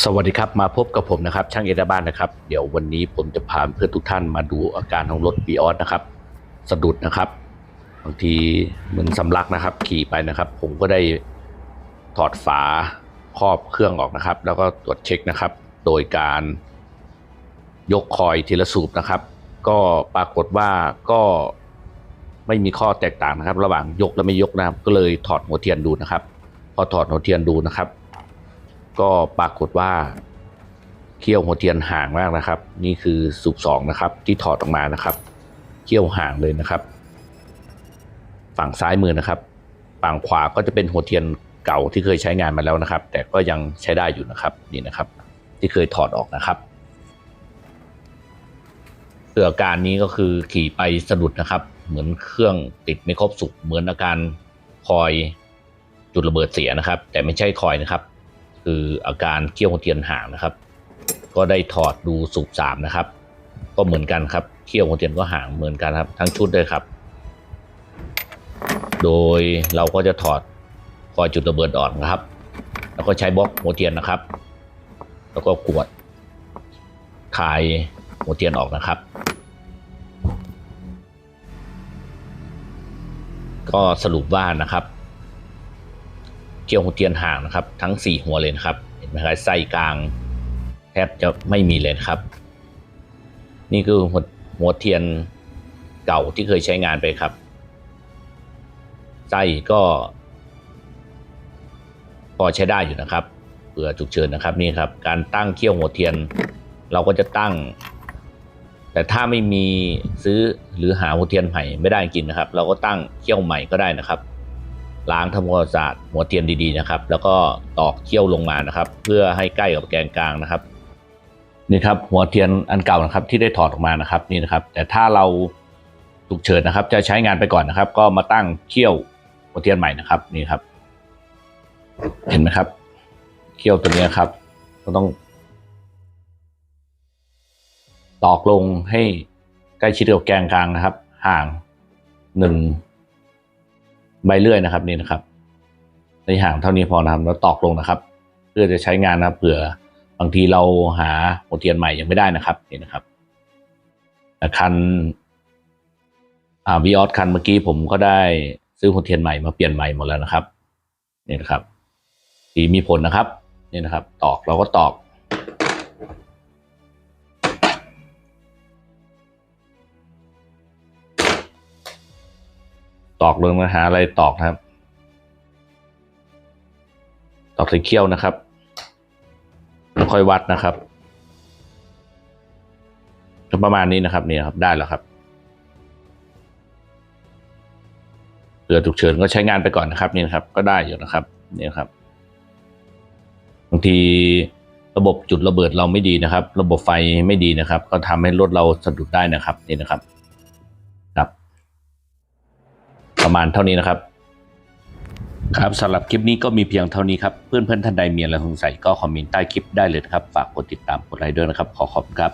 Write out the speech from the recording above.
สวัสดีครับ มาพบกับผมนะครับ ช่างเอเดบ้านนะครับ เดี๋ยววันนี้ผมจะพาเพื่อนทุกท่านมาดูอาการของรถบีออสนะครับ สะดุดนะครับ บางทีเหมือนสำลักนะครับ ขี่ไปนะครับ ผมก็ได้ถอดฝาครอบเครื่องออกนะครับ แล้วก็ตรวจเช็คนะครับ โดยการยกคอยทีละสูบนะครับ ก็ปรากฏว่าก็ไม่มีข้อแตกต่างนะครับ ระหว่างยกและไม่ยกนะครับ ก็เลยถอดหัวเทียนดูนะครับ พอถอดหัวเทียนดูนะครับ ก็ปรากฏว่าเขี้ยวหัวเทียนห่างมากนะครับ นี่คือสูบสองนะครับ ที่ถอดออกมานะครับเขี้ยวห่างเลยนะครับ ฝั่งซ้ายมือนะครับ ฝั่งขวาก็จะเป็นหัวเทียนเก่าที่เคยใช้งานมาแล้วนะครับ แต่ก็ยังใช้ได้อยู่นะครับนี่นะครับ ที่เคยถอดออกนะครับเคืออาการนี้ก็คือขี่ไปสะดุดนะครับ เหมือนเครื่องติดไม่ครบสุกเหมือนอาการคอยจุดระเบิดเสียนะครับ แต่ไม่ใช่คอยนะครับ คืออาการเขี้ยวหัวเทียนห่างนะครับ ก็ได้ถอดดูสูบสามนะครับ ก็เหมือนกันครับเขี้ยวหัวเทียนก็ห่างเหมือนกันครับ ทั้งชุดเลยครับ โดยเราก็จะถอดคอยจุดระเบิดอ่อนนะครับ แล้วก็ใช้บล็อกหัวเทียนนะครับ แล้วก็กวดคายหัวเทียนออกนะครับ ก็สรุปว่านะครับ เกี่ยวหัวเทียนห่างนะครับ ทั้งสี่หัวเลยนะครับเห็นไหมครับไส้กลางแทบจะไม่มีเลยครับ นี่คือหัวหัวเทียนเก่าที่เคยใช้งานไปครับไส้ก็ พอใช้ได้อยู่นะครับเผื่อฉุกเฉินนะครับนี่ครับ การตั้งเขี้ยวหัวเทียน เราก็จะตั้ง แต่ถ้าไม่มีซื้อหรือหาหัวเทียนใหม่ไม่ได้จริงนะครับ เราก็ตั้งเขี้ยวใหม่ก็ได้นะครับ ล้างทำความสะอาดหัวเทียนดีๆนะครับ แล้วก็ตอกเขี้ยวลงมานะครับ เพื่อให้ใกล้กับแกนกลางนะครับ นี่ครับหัวเทียนอันเก่านะครับที่ได้ถอดออกมานะครับนี่นะครับ แต่ถ้าเราฉุกเฉินนะครับ จะใช้งานไปก่อนนะครับ ก็มาตั้งเขี้ยวหัวเทียนใหม่นะครับนี่ครับ เห็นไหมครับ เขี้ยวตัวนี้ครับก็ต้อง ตอกลงให้ใกล้ชิดกับแกนกลางนะครับ ห่างหนึ่ง ใบเลื่อยนะครับนี่นะครับ ในห่างเท่านี้พอนะครับแล้วตอกลงนะครับ เพื่อจะใช้งานนะครับเผื่อบางทีเราหาหัวเทียนใหม่ยังไม่ได้นะครับนี่นะครับคันอ่าวีออสคันเมื่อกี้ผมก็ได้ซื้อหัวเทียนใหม่มาเปลี่ยนใหม่หมดแล้วนะครับนี่นะครับดีมีผลนะครับนี่นะครับ ตอกเราก็ตอก ตอกลงมาหาอะไรตอกนะครับ ตอกส่เขี้ยวนะครับแล้วค่อยวัดนะครับก็ประมาณนี้นะครับนี่นะครับได้แล้วครับเผื่อฉุกเฉินก็ใช้งานไปก่อนนะครับนี่นะครับ ก็ได้อยู่นะครับนี่ครับบางทีระบบจุดระเบิดเราไม่ดีนะครับ ระบบไฟไม่ดีนะครับ ก็ทำให้รถเราสะดุดได้นะครับนี่นะครับ ประมาณเท่านี้นะครับ ครับสำหรับคลิปนี้ก็มีเพียงเท่านี้ครับ เพื่อนเพื่อนท่านใดมีอะไรสงสัยก็คอมเมนต์ใต้คลิปได้เลยนะครับ ฝากกดติดตามกดไลค์ด้วยนะครับ ขอขอบคุณครับ